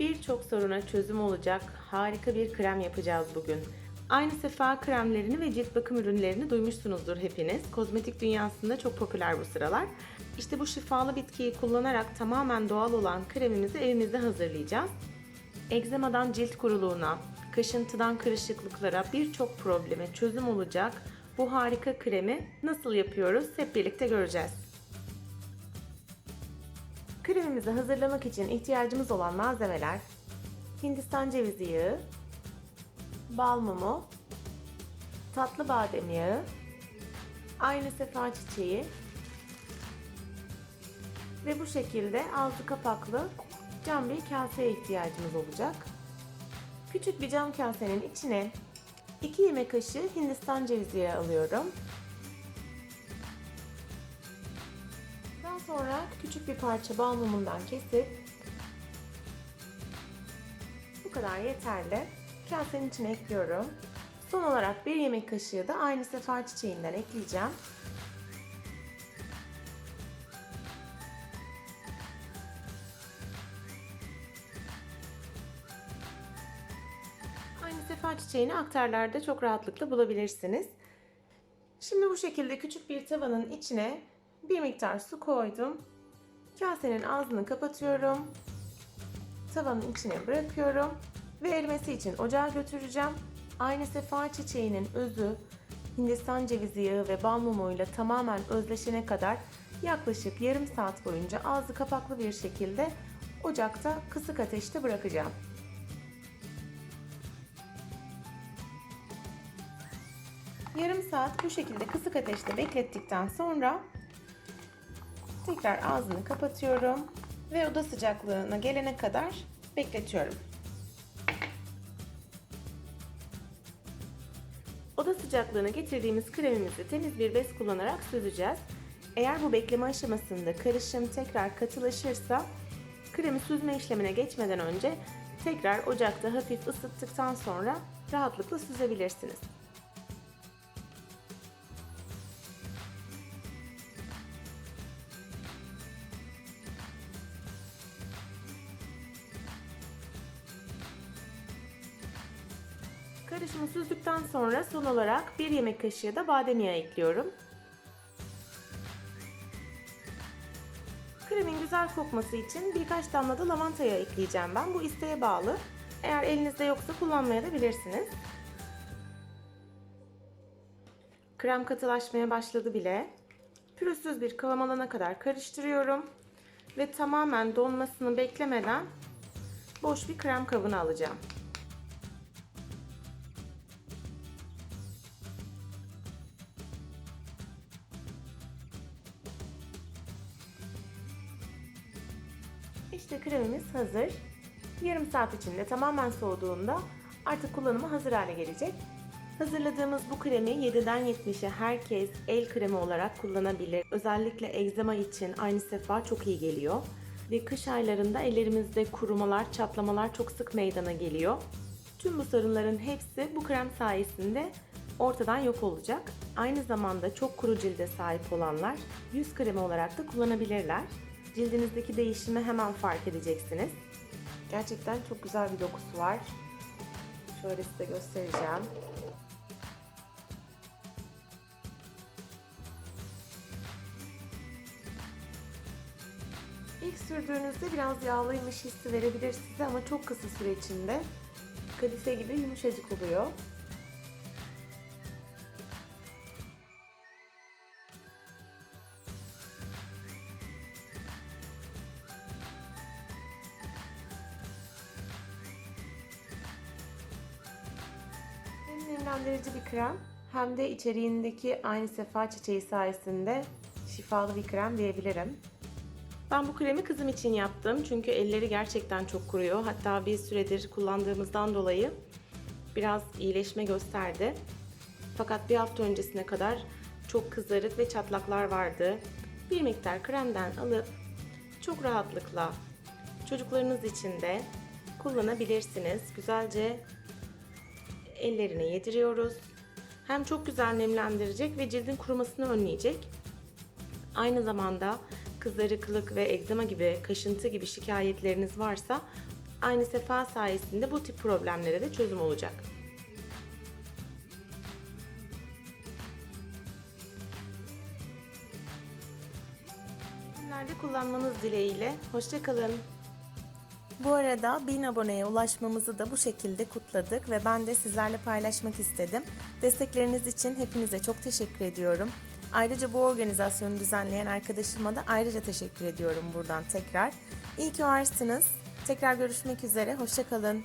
Birçok soruna çözüm olacak harika bir krem yapacağız bugün. Aynı sefa kremlerini ve cilt bakım ürünlerini duymuşsunuzdur hepiniz. Kozmetik dünyasında çok popüler bu sıralar. İşte bu şifalı bitkiyi kullanarak tamamen doğal olan kremimizi evimizde hazırlayacağız. Egzamadan cilt kuruluğuna, kaşıntıdan kırışıklıklara birçok probleme çözüm olacak bu harika kremi nasıl yapıyoruz hep birlikte göreceğiz. Kremimizi hazırlamak için ihtiyacımız olan malzemeler Hindistan cevizi yağı, bal mumu, tatlı badem yağı, aynı sefa çiçeği ve bu şekilde altı kapaklı cam bir kaseye ihtiyacımız olacak. Küçük bir cam kasenin içine 2 yemek kaşığı Hindistan cevizi yağı alıyorum. Sonra küçük bir parça bal mumundan kesip bu kadar yeterli. Kasenin içine ekliyorum. Son olarak bir yemek kaşığı da aynı sefa çiçeğinden ekleyeceğim. Aynı sefa çiçeğini aktarlarda çok rahatlıkla bulabilirsiniz. Şimdi bu şekilde küçük bir tavanın içine bir miktar su koydum. Kasenin ağzını kapatıyorum. Tavanın içine bırakıyorum ve erimesi için ocağa götüreceğim. Aynı sefa çiçeğinin özü Hindistan cevizi yağı ve bal mumuyla tamamen özleşene kadar yaklaşık yarım saat boyunca ağzı kapaklı bir şekilde ocakta kısık ateşte bırakacağım. Yarım saat bu şekilde kısık ateşte beklettikten sonra tekrar ağzını kapatıyorum ve oda sıcaklığına gelene kadar bekletiyorum. Oda sıcaklığına getirdiğimiz kremimizi temiz bir bez kullanarak süzeceğiz. Eğer bu bekleme aşamasında karışım tekrar katılaşırsa kremi süzme işlemine geçmeden önce tekrar ocakta hafif ısıttıktan sonra rahatlıkla süzebilirsiniz. Karışımı süzdükten sonra son olarak bir yemek kaşığı da badem yağı ekliyorum. Kremin güzel kokması için birkaç damla da lavanta yağı ekleyeceğim ben. Bu isteğe bağlı. Eğer elinizde yoksa kullanmaya da bilirsiniz. Krem katılaşmaya başladı bile. Pürüzsüz bir kıvam alana kadar karıştırıyorum. Ve tamamen donmasını beklemeden boş bir krem kabına alacağım. İşte kremimiz hazır. Yarım saat içinde tamamen soğuduğunda artık kullanıma hazır hale gelecek. Hazırladığımız bu kremi 7'den 70'e herkes el kremi olarak kullanabilir. Özellikle egzama için aynı sefa çok iyi geliyor. Ve kış aylarında ellerimizde kurumalar, çatlamalar çok sık meydana geliyor. Tüm bu sorunların hepsi bu krem sayesinde ortadan yok olacak. Aynı zamanda çok kuru cilde sahip olanlar yüz kremi olarak da kullanabilirler. Cildinizdeki değişimi hemen fark edeceksiniz. Gerçekten çok güzel bir dokusu var. Şöyle size göstereceğim. İlk sürdüğünüzde biraz yağlıymış hissi verebilir size ama çok kısa süre içinde kadife gibi yumuşacık oluyor. Nemlendirici bir krem hem de içeriğindeki aynı sefa çiçeği sayesinde şifalı bir krem diyebilirim. Ben bu kremi kızım için yaptım çünkü elleri gerçekten çok kuruyor. Hatta bir süredir kullandığımızdan dolayı biraz iyileşme gösterdi. Fakat bir hafta öncesine kadar çok kızarık ve çatlaklar vardı. Bir miktar kremden alıp çok rahatlıkla çocuklarınız için de kullanabilirsiniz. Güzelce ellerine yediriyoruz. Hem çok güzel nemlendirecek ve cildin kurumasını önleyecek. Aynı zamanda kızarıklık ve egzama gibi, kaşıntı gibi şikayetleriniz varsa aynı sefa sayesinde bu tip problemlere de çözüm olacak. Günlerde kullanmanız dileğiyle. Hoşçakalın. Bu arada 1000 aboneye ulaşmamızı da bu şekilde kutladık ve ben de sizlerle paylaşmak istedim. Destekleriniz için hepinize çok teşekkür ediyorum. Ayrıca bu organizasyonu düzenleyen arkadaşıma da ayrıca teşekkür ediyorum buradan tekrar. İyi ki varsınız. Tekrar görüşmek üzere. Hoşçakalın.